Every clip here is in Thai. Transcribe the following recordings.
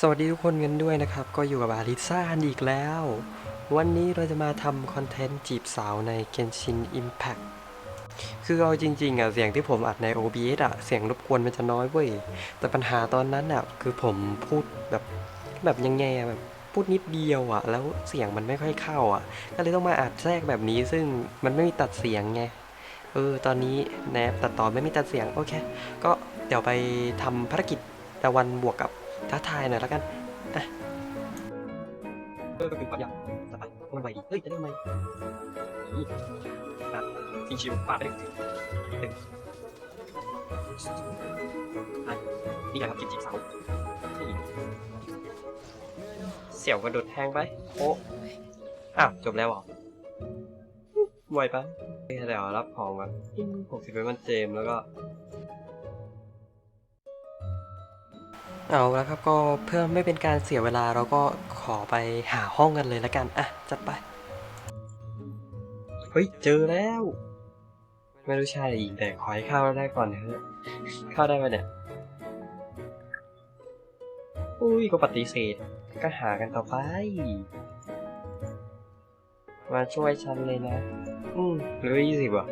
สวัสดีทุกคนกันด้วยนะครับ ก็อยู่กับอาริซ่าอีกแล้ว วันนี้เราจะมาทำคอนเทนต์จีบสาวใน Genshin Impact คือเอาจริงๆอะเสียงที่ผมอัดใน OBS อะเสียงรบกวนมันจะน้อยเว้ย แต่ปัญหาตอนนั้นอะคือผมพูดแบบแบบยังไงอะแบบพูดนิดเดียวอะ แล้วเสียงมันไม่ค่อยเข้าอะ ก็เลยต้องมาอัดแทรกแบบนี้ซึ่งมันไม่มีตัดเสียงไงเออตอนนี้ในแอปตัดต่อไม่มีตัดเสียงโอเค ก็เดี๋ยวไปทำภารกิจตะวันบวกกับ ท้าทายหน่อยแล้วกันอะเออไปถึงความยากจะไปมันไหวเฮ้ยจะได้ไหมนี่อะชิงชิวปาดไปหนึ่งหนึ่งอะนี่ไงครับจิบจีบเสานี่เสี่ยวกระโดดแทงไปโอ้อ้าวจบแล้วเหรอไวไปเดี๋ยวรับของก่อนหกสิบเป็นมันเจมแล้วก็ เอาแล้วครับก็เพื่อไม่เป็นการเสียเวลาเราก็ขอไปหาห้องกันเลยละกันอะจัดไปเฮ้ยเจอแล้ว ไม่รู้ชายหรือหญิงแต่ขอให้เข้าได้ก่อนเถอะเข้าได้ปะเนี่ยอุ้ยก็ปฏิเสธก็หากันต่อไป มาช่วยฉันเลยนะ อืมหรือยี่สิบอะ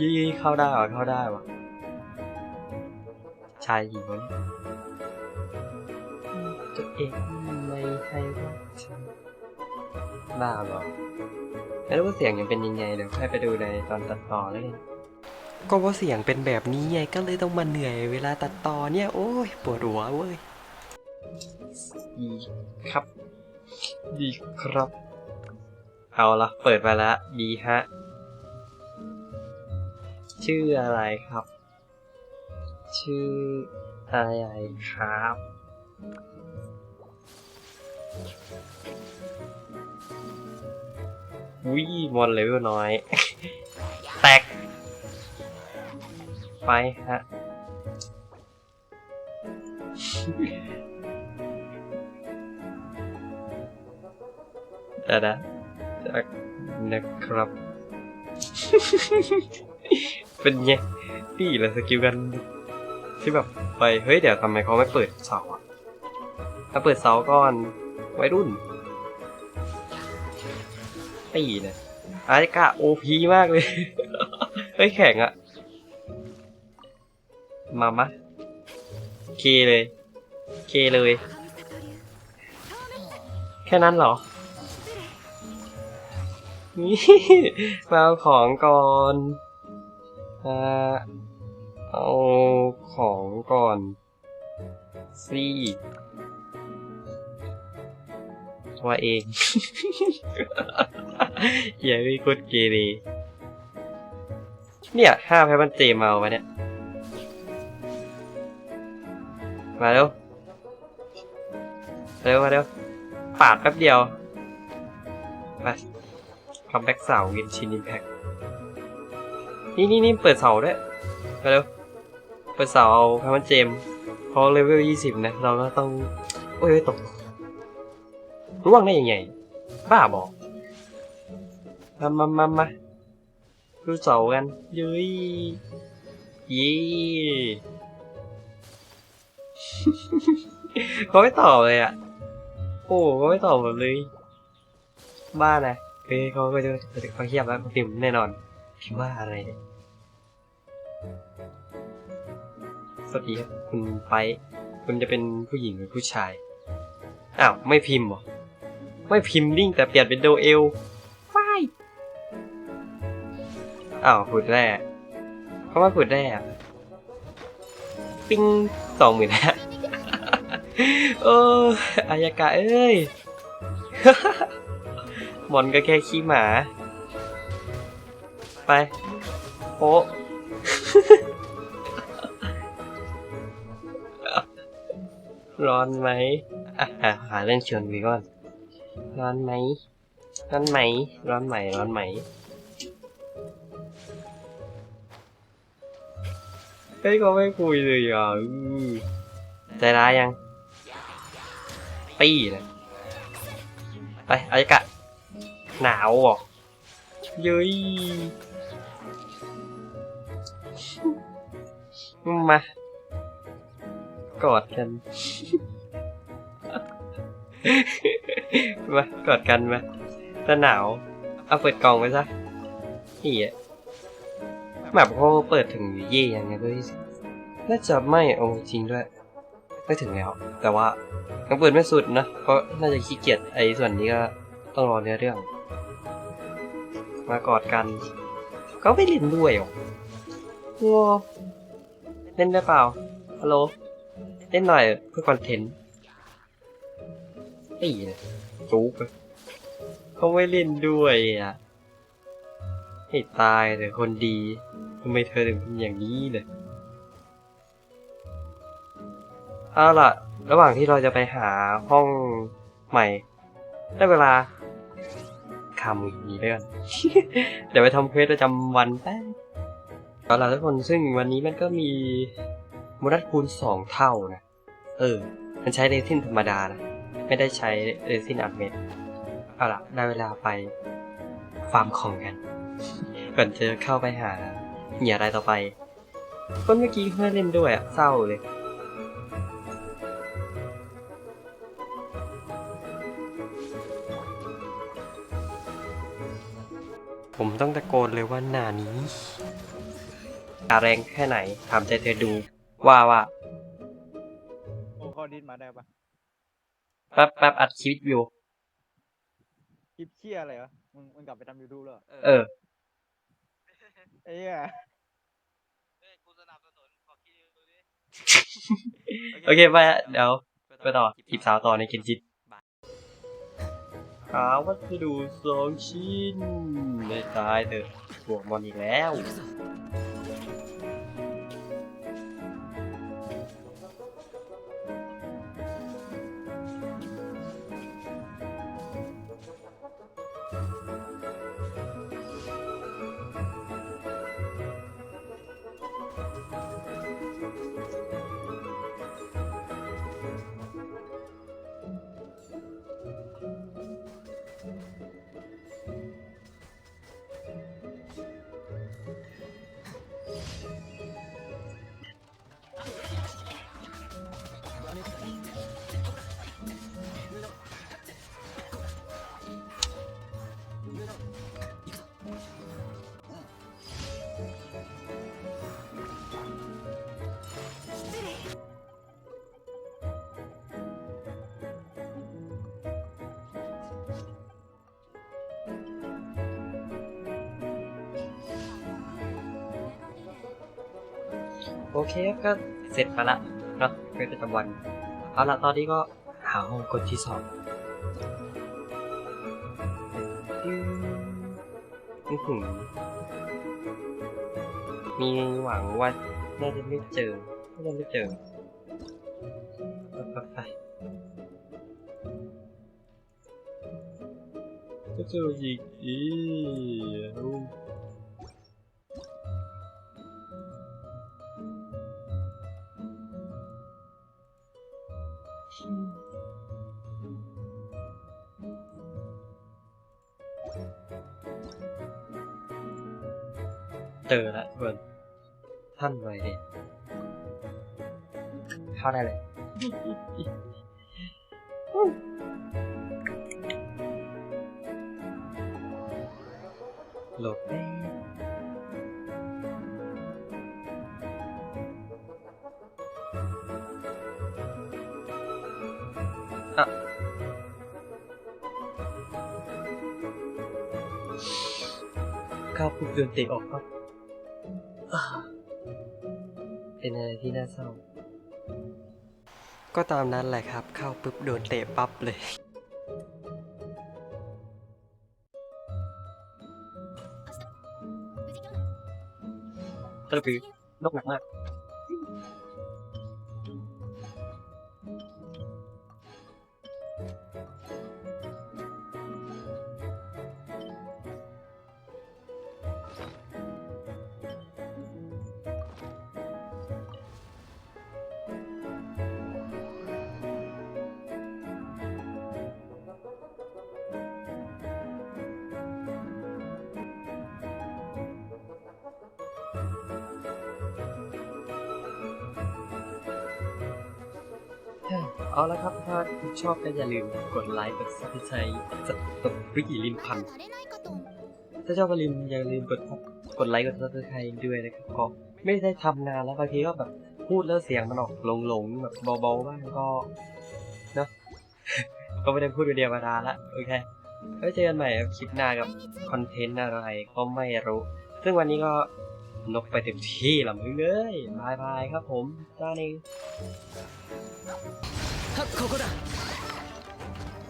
ยี่เข้าได้ว่ะเข้าได้ว่ะ ชายหญิงคนนี้ตัวเองไม่ให้รักฉันบ้าเหรอไม่รู้ว่าเสียงยังเป็นยังไงเดี๋ยวให้ไปดูในตอนตัดต่อแล้วกันก็ว่าเสียงเป็นแบบนี้ไงก็เลยต้องมาเหนื่อยเวลาตัดต่อเนี่ยโอ้ยปวดหัวเว้ยดีครับ ดีครับ เอาละเปิดมาแล้วดีฮะ ชื่ออะไรครับ ชื่ออะไรครับวิมอนเลเวลน้อย แตก ไปฮะ เดี๋ยวนะจากนะครับ เป็นไงนี่แหละสกิลกัน ที่แบบไปเฮ้ยเดี๋ยวทำไมเขาไม่เปิดเสาอะถ้าเปิดเสาก่อนไว้รุ่นตีนะอาริกะโอพีมากเลย เฮ้ยแข่งอะมามะเคเลย เคเลย แค่นั้นเหรอ นี่มาเอาของก่อน อ่า เอา ของก่อนสิว่าเองอย่าไปกดเกเรเนี่ยห้าแพ้มันเจมเอามาเนี่ย มาเร็วเร็วมาเร็วปาดแป๊บเดียวไปคัมแบ็กเสาวินชินอิมแพคนี่นี่นี่เปิดเสาด้วยมาเร็ว เปิดเสาเอาพามันเจมเพราะเลเวลยี่สิบนะ เราก็ต้อง โอ้ยตกร่วงได้ยังไง บ้าบอกมามามามาดูเสากันเย้ยยี่เขาไม่ตอบเลยอะ โอ้เขาไม่ตอบเลย บ้านะเฮ้ยเขาก็จะเขาเทียบแล้วพิมแน่นอนพิมว่าอะไรเนี่ย วัสดีครับคุณไปคุณจะเป็นผู้หญิงหรือผู้ชาย อ้าว ไม่พิมพ์เหรอ ไม่พิมพ์ลิงก์แต่เปลี่ยนเป็นโดเอลว้ายอ้าวผุดแร่เขามาผุดแร่อะปิ้งสองหมื่นห้าโอ้อายากะเอ้ยหมอนก็แค่ขี้หมา ไปโป๊ะ ร้อนไหมอะหาเรื่องชวนวีก่อน ร้อนไหม ร้อนไหม ร้อนไหม ร้อนไหม เฮ้ยก็ไม่คุยเลยอะอื้อใจร้ายยัง ปี้เลยไปอายกะ หนาวเหรอเย้ยมา กอดกัน มากอดกันมาจะหนาว เอาเปิดกล่องไปซะนี่อะแบบเขาเปิดถึงเย่ยังไงด้วยน่าจะไม่เอาจริงด้วยไม่ถึงแล้ว แต่ว่ายังเปิดไม่สุดนะเพราะน่าจะขี้เกียจไอ้ส่วนนี้ก็ต้องรอเนื้อเรื่อง มากอดกันก็ไม่เล่นด้วยหรอว้าเล่นได้เปล่าฮัลโหล เล่นหน่อยเพื่อคอนเทนต์ไอ้จุกเลยเขาไม่เล่นด้วยอะ ให้ตายเลยคนดีทำไมเธอถึงเป็นอย่างนี้เลยเอาล่ะ ระหว่างที่เราจะไปหาห้องใหม่ ได้เวลาคำอย่างนี้ด้วยกัน เดี๋ยวไปทำเควสประจำวันแป๊บเอาล่ะทุกคนซึ่งวันนี้มันก็มีโมนัสคูณสองเท่านะ เออ มันใช้เรซินธรรมดานะ ไม่ได้ใช้เรซินอัดเม็ด เอาละได้เวลาไปฟาร์มของกัน ก่อนจะเข้าไปหาเหยื่ออะไรายต่อไป คนเมื่อกี้เพื่อนเล่นด้วยอะเศร้าเลย ผมต้องตะโกนเลยว่าหนานี้อาแรงแค่ไหนถามใจเธอดูว่าว่า มาได้ปะแป๊บแป๊บอัดคลิปอยู่ คลิปเชี่ยอะไรวะ มึงมึงกลับไปทำยูทูบแล้วเหรอเออไอ้เหี้ยโอเคไปอะเดี๋ยวไปต่อจีบสาวต่อในเกนจิตหาวัสดุสองชิ้นได้ตายเถอะบวกมอนอีกแล้ว โอเคก็เสร็จไปละเนาะเป็นประจำวัน เอาละตอนนี้ก็หาห้องกดที่สองอื้อหือมีหวังว่าน่าจะไม่เจอน่าจะไม่เจอไปไปก็เจออีกอี เจอแล้วเพื่อนท่านไว้เนี่ยเข้าได้เลยโหลดแป๊บอะเข้าปุ๊บเดินเตะออกครับ เป็นอะไรที่น่าเศร้า ก็ตามนั้นแหละครับ เข้าปุ๊บโดนเตะปั๊บเลยก็คือนกหนักมาก เอาละครับ ถ้าชอบก็อย่าลืมกดไลค์กดซับสไครต์สับตบวิกิลินพัน ถ้าชอบก็ลืมอย่าลืมกดกดไลค์กดซับสไครต์ด้วยนะครับก็ไม่ได้ทำนานแล้วบางทีก็แบบพูดแล้วเสียงมันออกหลงๆแบบเบาๆบ้างก็เนาะก็ไม่ได้พูดเป็นเดียวมานาละโอเคไว้เจอกันใหม่คลิปหน้ากับคอนเทนต์อะไรก็ไม่รู้ ซึ่งวันนี้ก็นกไปเต็มที่ละมึงเอ้ยบายบายครับผมจ้าเอง ここだ。